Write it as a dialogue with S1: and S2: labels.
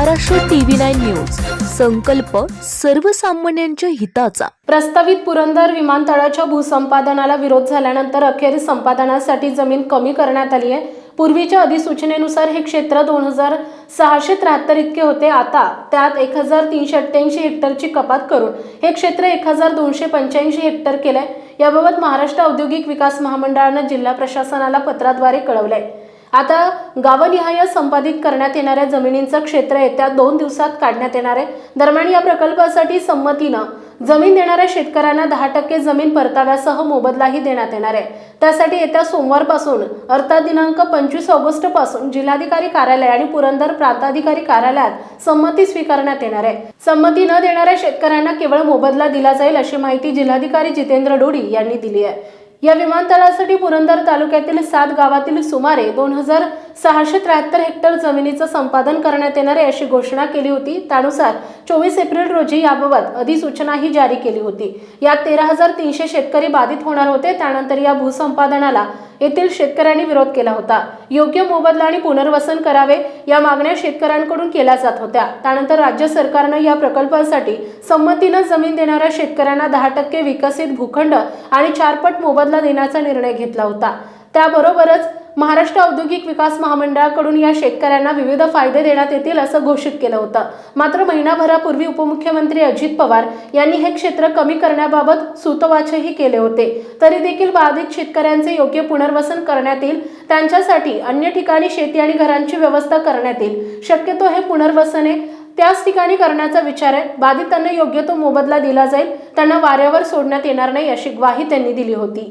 S1: Maharashtra TV nine news. संकल्प सर्वसामान्यांच्या हिताचा.
S2: प्रस्तावित पुरंदर विमानतळाच्या भूसंपादनाला विरोध झाल्यानंतर अखेर संपादनासाठी जमीन कमी करण्यात आली आहे पूर्वीच्या अधिसूचनेनुसार हे क्षेत्र दोन हजार सहाशे त्र्याहत्तर इतके होते. आता त्यात एक हजार तीनशे अठ्ठ्याऐंशी हेक्टरची कपात करून हे क्षेत्र एक हजार दोनशे पंच्याऐंशी हेक्टर केलंय. याबाबत महाराष्ट्र औद्योगिक विकास महामंडळानं जिल्हा प्रशासनाला पत्राद्वारे कळवलंय. आता गावनिहाय संपादित करण्यात येणाऱ्या जमिनींचं क्षेत्र येत्या दोन दिवसात काढण्यात येणार आहे. दरम्यान या प्रकल्पासाठी संमतीनं जमीन देणाऱ्या शेतकऱ्यांना दहा टक्के जमीन परताव्यासह मोबदलाही देण्यात येणार आहे. त्यासाठी येत्या सोमवारपासून अर्थात दिनांक पंचवीस ऑगस्टपासून जिल्हाधिकारी कार्यालय आणि पुरंदर प्रांताधिकारी कार्यालयात संमती स्वीकारण्यात येणार आहे. संमती न देणाऱ्या शेतकऱ्यांना केवळ मोबदला दिला जाईल अशी माहिती जिल्हाधिकारी जितेंद्र डोडी यांनी दिली आहे. या विमानतळासाठी पुरंदर तालुक्यातील सात गावातील सुमारे दोन हजार सहाशे त्र्याहत्तर हेक्टर जमिनीचं संपादन करण्यात येणार आहे अशी घोषणा केली होती. त्यानुसार चोवीस एप्रिल रोजी याबाबत अधिसूचनाही जारी केली होती. यात तेरा हजार तीनशे शेतकरी बाधित होणार होते. त्यानंतर या भूसंपादनाला येथील शेतकऱ्यांनी विरोध केला होता. योग्य मोबदला आणि पुनर्वसन करावे या मागण्या शेतकऱ्यांकडून केल्या जात होत्या. त्यानंतर राज्य सरकारनं या प्रकल्पासाठी संमतीनं जमीन देणाऱ्या शेतकऱ्यांना दहा टक्के विकसित भूखंड आणि चारपट मोबदला देण्याचा निर्णय घेतला होता. त्याबरोबरच महाराष्ट्र औद्योगिक विकास महामंडळाकडून या शेतकऱ्यांना विविध फायदे देण्यात येतील असं घोषित केलं होतं. मात्र महिनाभरापूर्वी उपमुख्यमंत्री अजित पवार यांनी हे क्षेत्र कमी करण्याबाबत सूतवाचही केले होते. तरी देखील बाधित शेतकऱ्यांचे योग्य पुनर्वसन करण्यात येईल. त्यांच्यासाठी अन्य ठिकाणी शेती आणि घरांची व्यवस्था करण्यात येईल. शक्यतो हे पुनर्वसने. त्याच ठिकाणी करण्याचा विचार आहे. बाधितांना योग्य तो मोबदला दिला जाईल. त्यांना वाऱ्यावर सोडण्यात येणार नाही अशी ग्वाही त्यांनी दिली होती.